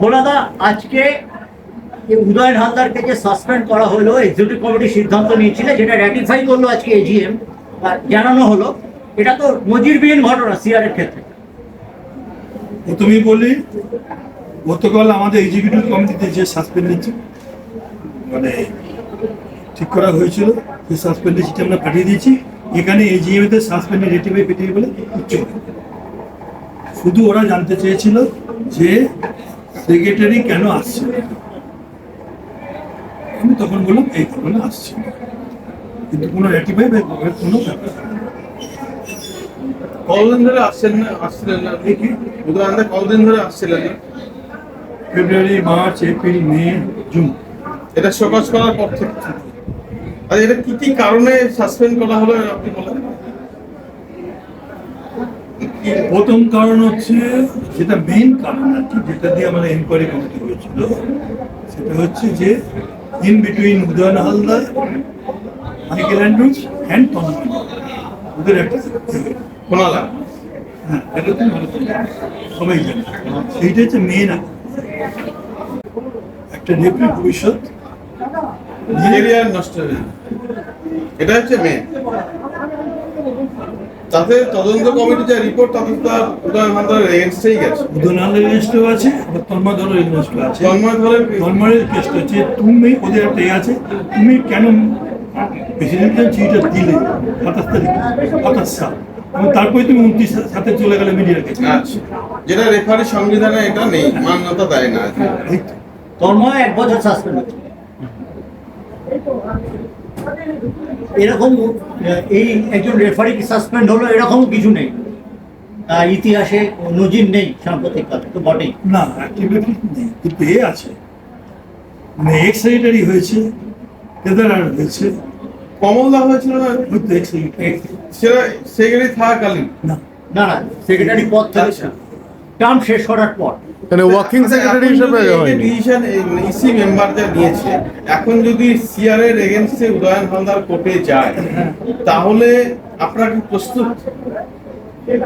ভোলাদা আজকে উদয়ন হালদারকে যে সাসপেন্ড করা হলো এক্সিকিউটিভ কমিটি সিদ্ধান্ত নিয়েছিল যেটা র্যাটিফাই করল আজকে এজিএম জানানো হলো। এটা তো নজিরবিহীন ঘটনা সিআরের ক্ষেত্রে। প্রথমেই বলি, গতকাল আমাদের এক্সিকিউটিভ কমিটিতে যে সাসপেন্ডেড মানে ঠিক করা হয়েছিল, সেই সাসপেন্ডেড চিঠি আমরা পাঠিয়ে দিয়েছি। এখানে এজিএমতে সাসপেন্ডেড রেটিভাই পেটিয়ে বলে নেই। শুধু ওরা জানতে চেয়েছিল যে সেক্রেটারি কেন আসছে? আমি তখন বললাম এই কারণে আসছে। কিন্তু কোনো রেটিভাই বা কোনো ব্যাপার না। কতদিন ধরে আসছেন না আসছিলেন না আপনি? কি? উদাহরণে কতদিন ধরে আসছিলেন না। February March April May June. এটা প্রকাশ করার পর থেকে। আর এটা কি কি কারণে সাসপেন্ড করা হলো আপনি বলেন? প্রথম কারণ হচ্ছে যেটা মেইন কারণ আর কি যেটা দিয়ে আমাদের এনকোয়ারি কমিটি হয়েছিল সেটা হচ্ছে যে in between Udayan Haldar Michael Andrews and Tanmoy ওদের একটা শোনালাম হ্যাঁ এটা তো ভালো সবাই জানে। সেইটা হচ্ছে মেন একটা নেত্রী ভবিষ্যৎ। কেরিয়ার নষ্ট এটা হচ্ছে মেন তাতে তদন্ত কমিটি যে রিপোর্ট তাতে তার উদয় ভান্ডারের এগেনস্টেই গেছে। উদয়ন হালদার এগেনস্টও আছে আবার তন্ময় ধরো এগেনস্টও আছে। তন্ময় ধরে ধর্মের কেসটা হচ্ছে তুমি ওদের একটা এ আছে তুমি কেন প্রেসিডেন্টের চিঠিটা দিলে? সাতাশ তারিখ সাতাশ সাল। এবং তারপরে তুমি উনত্রিশ সাথে চলে গেলে মিডিয়ার কাছে। আচ্ছা যেটা রেফারি সংবিধানে এটা নেই মান্যতা দেয় না। তো। তন্ময় এক বছর সাসপেন্ড হচ্ছে এরকম এই একজন রেফারি সাসপেন্ড হলো এরকম কিছু নেই। ইতিহাসে নজির নেই সাম্প্রতিককালে তো বটেই। না নেই কিন্তু এ আছে। মানে এক্স সেক্রেটারি হয়েছে কেদারার হয়েছে কমলদা হয়েছিল না সেক্রেটারি সেক্রেটারি থাকাকালীন। না না সেক্রেটারি পদ থেকে আচ্ছা। টার্ম শেষ করার পর। মানে ওয়ার্কিং সেক্রেটারি হিসেবে ডিসিশন ইসি মেম্বার যা নিয়েছে এখন যদি সিআর এর এগেনস্টে উদয়ন হালদার কোর্টে যায় তাহলে আপনারা কি প্রস্তুত?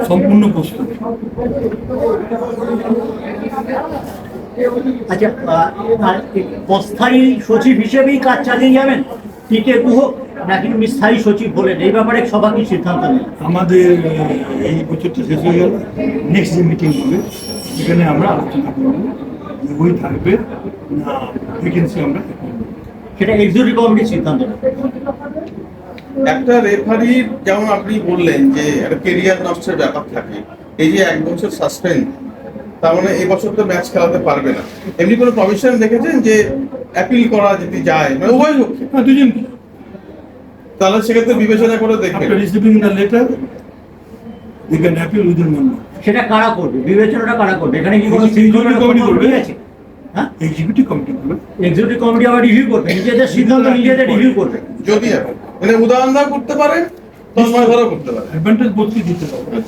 সম্পূর্ণ প্রস্তুত। আচ্ছা অস্থায়ী সচিব হিসেবেই কাজ চালিয়ে যাবেন? টিকে গুহ? নাকি তুমি স্থায়ী সচিব বলেন এই ব্যাপারে সভা কি সিদ্ধান্ত নেই। আমাদের এই বছরটা শেষ হয়ে গেল নেক্সট যে মিটিং হবে সেখানে আমরা আলোচনা করব বই থাকবে না ভ্যাকেন্সি আমরা সেটা এক্সিকিউটিভ কমিটির সিদ্ধান্ত একটা রেফারির যেমন আপনি বললেন যে একটা কেরিয়ার নষ্টের ব্যাপার থাকে এই যে এক বছর সাসপেন্ড তার মানে এই বছর তো ম্যাচ খেলাতে পারবে না। এমনি কোনো প্রভিশন দেখেছেন যে অ্যাপিল করা যদি যায় মানে উভয় পক্ষে হ্যাঁ দুজন। তাহলে সেক্ষেত্রে বিবেচনা করে দেখবেন। Receiving the letter they can appeal within member সেটা কারা করবে? বিবেচনাটা কারা করবে? এখানে কি কোনো করবে। আছে? হ্যাঁ? এক্সিকিউটিভ কমিটি করবে। এক্সিকিউটিভ কমিটি আবার রিভিউ করবে। নিজেদের সিদ্ধান্ত নিজেদের রিভিউ করবে। যদি এখন। মানে উদাহরণ করতে পারে তন্ময় ধরও করতে পারে। অ্যাডভান্টেজ বলতে দিতে হবে।